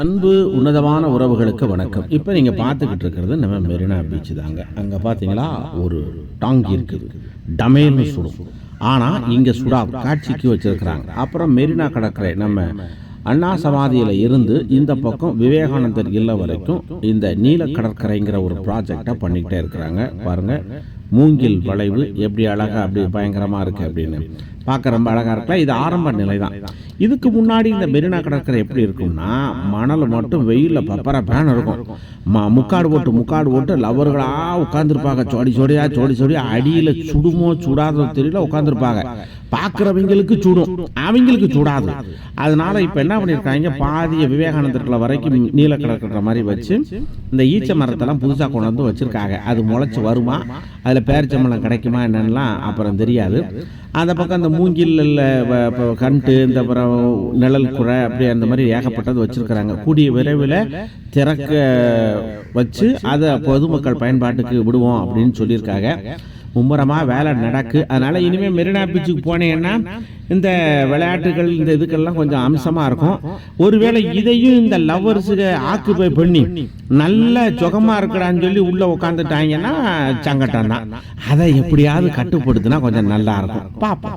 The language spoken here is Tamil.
அன்பு உன்னதமான உறவுகளுக்கு வணக்கம். இப்போ நீங்கள் பார்த்துக்கிட்டு இருக்கிறது நம்ம மெரினா பீச் தாங்க. அங்கே பார்த்தீங்களா ஒரு டாங்கி இருக்குது. டமேல்னு சுடும். ஆனால் இங்கே சுடா காட்சிக்கு வச்சுருக்கிறாங்க. அப்புறம் மெரினா கடற்கரை. நம்ம அண்ணா சமாதியில் இருந்து இந்த பக்கம் விவேகானந்தர் இல்ல வரைக்கும் இந்த நீல கடற்கரைங்கிற ஒரு ப்ராஜெக்டை பண்ணிக்கிட்டே இருக்கிறாங்க. பாருங்கள் மூங்கில் வளைவு எப்படி அழகா அப்படி பயங்கரமா இருக்கு அப்படின்னு. பார்க்க ரொம்ப அழகா இருக்கலாம் இது ஆரம்ப நிலை தான் இதுக்கு முன்னாடி இந்த மெரினா கடற்கரை எப்படி இருக்கும்னா மணல் மட்டும் வெயிலில் பப்பர பேன் இருக்கும். ம- முக்காடு போட்டு முக்காடு போட்டு லவர்களா உட்காந்துருப்பாங்க சோடி சோடியா சோடி சோடியா அடியில் சுடுமோ சுடாதோ தெரியல உட்காந்துருப்பாங்க பார்க்குறவங்களுக்கு சுடும். அவங்களுக்கு சுடாது. அதனால இப்போ என்ன பண்ணியிருக்காங்க? பாதிய விவேகானந்தர்களை வரைக்கும் நீல கடற்கரை மாதிரி வச்சு இந்த ஈச்ச மரத்தெல்லாம் புதுசாக கொண்டு வந்து வச்சுருக்காங்க. அது முளைச்சி வருமா அதில் பேரிச்சம்பளம் கிடைக்குமா என்னென்னலாம் அப்புறம் தெரியாது. அந்த பக்கம் அந்த மூங்கில் கண்டு இந்த அப்புறம் நிழல் குறை அப்படி அந்த மாதிரி ஏகப்பட்டது வச்சுருக்கிறாங்க. கூடிய விரைவில் திறக்க வச்சு அதை பொதுமக்கள் பயன்பாட்டுக்கு விடுவோம் அப்படின்னு சொல்லியிருக்காங்க. மும்முரமாக வேலை நடக்கு. அதனால் இனிமேல் மெரினா பீச்சுக்கு போனேன்னா இந்த விளையாட்டுகள் இந்த இதுக்கெல்லாம் கொஞ்சம் அம்சமாக இருக்கும். ஒருவேளை இதையும் இந்த லவ்வர்ஸுக்கு ஆக்குப்பை பண்ணி நல்ல சுகமாக இருக்கடான்னு சொல்லி உள்ளே உட்காந்துட்டாங்கன்னா சங்கட்டம் தான் அதை எப்படியாவது கட்டுப்படுத்தினா கொஞ்சம் நல்லா இருக்கும். பாப்பா